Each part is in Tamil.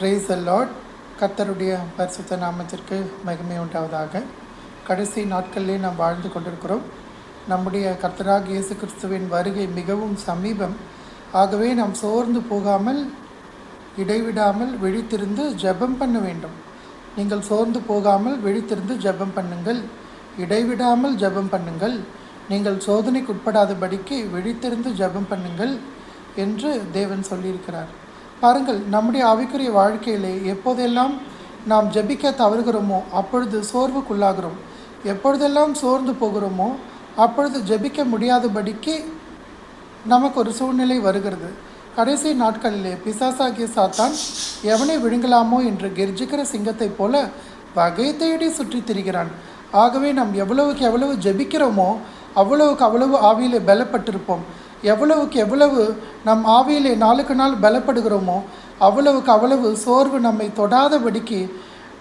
பிரைஸ் லார்ட் கர்த்தருடைய பரிசுத்த நாமத்திற்கு மகிமை உண்டாவதாக. கடைசி நாட்களிலே நாம் வாழ்ந்து கொண்டிருக்கிறோம். நம்முடைய கர்த்தராக இயேசு கிறிஸ்துவின் வருகை மிகவும் சமீபம். ஆகவே நாம் சோர்ந்து போகாமல் இடைவிடாமல் விழித்திருந்து ஜெபம் பண்ண வேண்டும். நீங்கள் சோர்ந்து போகாமல் விழித்திருந்து ஜெபம் பண்ணுங்கள். இடைவிடாமல் ஜெபம் பண்ணுங்கள். நீங்கள் சோதனைக்கு உட்படாதபடிக்கு விழித்திருந்து ஜெபம் பண்ணுங்கள் என்று தேவன் சொல்லியிருக்கிறார். பாருங்கள் நம்முடைய ஆவிக்குரிய வாழ்க்கையிலே எப்போதெல்லாம் நாம் ஜெபிக்க தவறுகிறோமோ அப்பொழுது சோர்வுக்குள்ளாகிறோம். எப்பொழுதெல்லாம் சோர்ந்து போகிறோமோ அப்பொழுது ஜெபிக்க முடியாதபடிக்கு நமக்கு ஒரு சூழ்நிலை வருகிறது. கடைசி நாட்களிலே பிசாசாகிய சாத்தான் எவனை விழுங்கலாமோ என்று கெர்ஜிக்கிற சிங்கத்தைப் போல வகை தேடி சுற்றித் திரிகிறான். ஆகவே நாம் எவ்வளவுக்கு எவ்வளவு ஜெபிக்கிறோமோ அவ்வளவுக்கு அவ்வளவு ஆவியிலே பலப்பட்டிருப்போம். எவ்வளவுக்கு எவ்வளவு நம் ஆவியிலே நாளுக்கு நாள் பலப்படுகிறோமோ அவ்வளவுக்கு அவ்வளவு சோர்வு நம்மை தொடாதபடிக்கு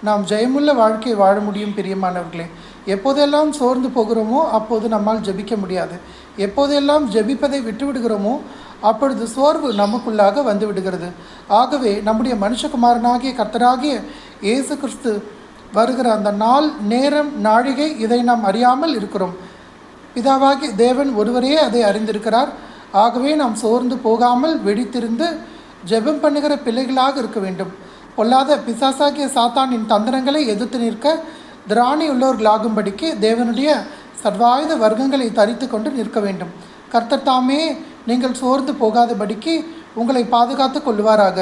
நாம் ஜெயமுள்ள வாழ்க்கை வாழ முடியும் பிரியமானவர்களே. எப்போதெல்லாம் சோர்ந்து போகிறோமோ அப்போது நம்மால் ஜெபிக்க முடியாது. எப்போதெல்லாம் ஜெபிப்பதை விட்டுவிடுகிறோமோ அப்பொழுது சோர்வு நமக்குள்ளாக வந்து விடுகிறது ஆகவே நம்முடைய மனுஷகுமாரனாகிய கர்த்தராகிய இயேசு கிறிஸ்து வருகிற அந்த நாள் நேரம் நாழிகை இதை நாம் அறியாமல் இருக்கிறோம். பிதாவாகி தேவன் ஒருவரே அதை அறிந்திருக்கிறார். ஆகவே நாம் சோர்ந்து போகாமல் வெடித்திருந்து ஜெபம் பண்ணுகிற பிள்ளைகளாக இருக்க வேண்டும். பொல்லாத பிசாசாகிய சாத்தானின் தந்திரங்களை எதிர்த்து நிற்க திராணி உள்ளவர்களாகும்படிக்கு தேவனுடைய சர்வாயுத வர்க்கங்களை தரித்து கொண்டு நிற்க வேண்டும். கர்த்தர் தாமே நீங்கள் சோர்ந்து போகாதபடிக்கு உங்களை பாதுகாத்து கொள்வாராக